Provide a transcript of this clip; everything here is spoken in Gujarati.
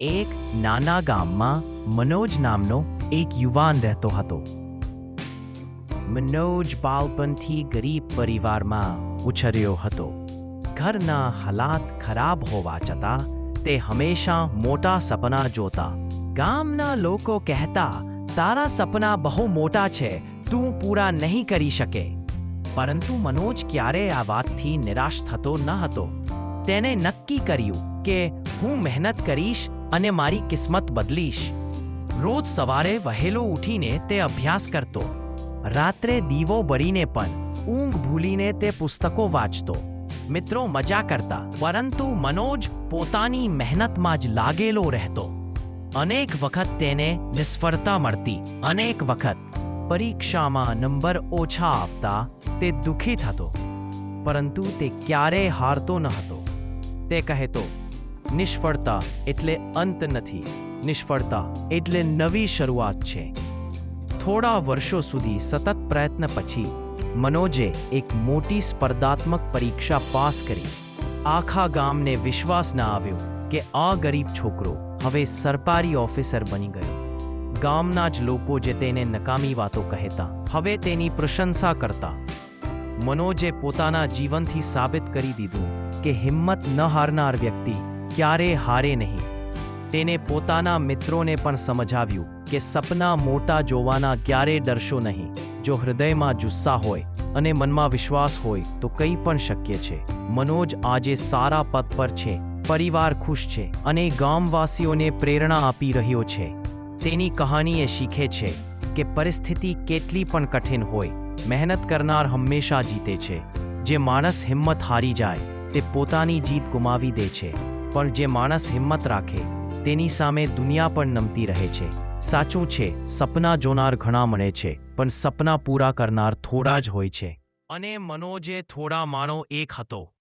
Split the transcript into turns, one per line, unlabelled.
એક નાના ગામમાં મનોજ નામનો એક યુવાન રહેતો હતો. મનોજ બાળપણથી ગરીબ પરિવારમાં ઉછર્યો હતો. ઘરના હાલાત ખરાબ હોવા છતાં તે હંમેશા મોટા સપના જોતા. ગામના લોકો કહેતા, તારા સપના બહુ મોટા છે, તું પૂરા નહીં કરી શકે. પરંતુ મનોજ ક્યારેય આ વાતથી નિરાશ થતો ન હતો. તેણે નક્કી કર્યું કે, હું મહેનત કરીશ અને મારી કિસ્મત બદલીશ. રોજ સવારે વહેલો ઉઠીને તે અભ્યાસ કરતો. રાત્રે દીવો બળીને પણ ઊંઘ ભૂલીને તે પુસ્તકો વાંચતો. મિત્રો મજા કરતા, પરંતુ મનોજ પોતાની મહેનતમાં જ લાગેલો રહેતો. અનેક વખત તેને નિષ્ફળતા મળતી, અનેક વખત પરીક્ષામાં નંબર ઓછા આવતા તે દુઃખી થતો. પરંતુ તે ક્યારેય હારતો ન હતો. તે કહેતો નિષ્ફળતા એટલે અંત નથી. નિષ્ફળતા એટલે નવી શરૂઆત છે. થોડા વર્ષો સુધી સતત પ્રયત્ન પછી મનોજે એક મોટી સ્પર્ધાત્મક પરીક્ષા પાસ કરી. આખા ગામને વિશ્વાસ ન આવ્યો કે આ ગરીબ છોકરો હવે સરકારી ઓફિસર બની ગયો. ગામના જ લોકો જે તેને નકામી વાતો કહેતા, હવે તેની પ્રશંસા કરતા. મનોજે પોતાના જીવનથી સાબિત કરી દીધું કે હિંમત ન હારનાર વ્યક્તિ ક્યારે હારે નહીં. તેને પોતાના મિત્રોને પણ સમજાવ્યું કે સપના મોટા જોવાના ક્યારે ડરશો નહીં. જો હૃદયમાં જુસ્સા હોય અને મનમાં વિશ્વાસ હોય તો કંઈ પણ શક્ય છે. મનોજ આજે સારા પદ પર છે, પરિવાર ખુશ છે અને ગામવાસીઓને પ્રેરણા આપી રહ્યો છે. તેની કહાની એ શીખે છે કે પરિસ્થિતિ કેટલી પણ કઠિન હોય, મહેનત કરનાર હંમેશા જીતે છે. જે માણસ હિંમત હારી જાય, તે પોતાની જીત ગુમાવી દે છે. પણ જે માણસ હિંમત રાખે, તેની સામે દુનિયા પણ નમતી રહે છે. સાચું છે, સપના જોનાર ઘણા મળે છે, પણ સપના પૂરા કરનાર થોડા જ હોય છે. અને મનોજે થોડા માણો એક હતો.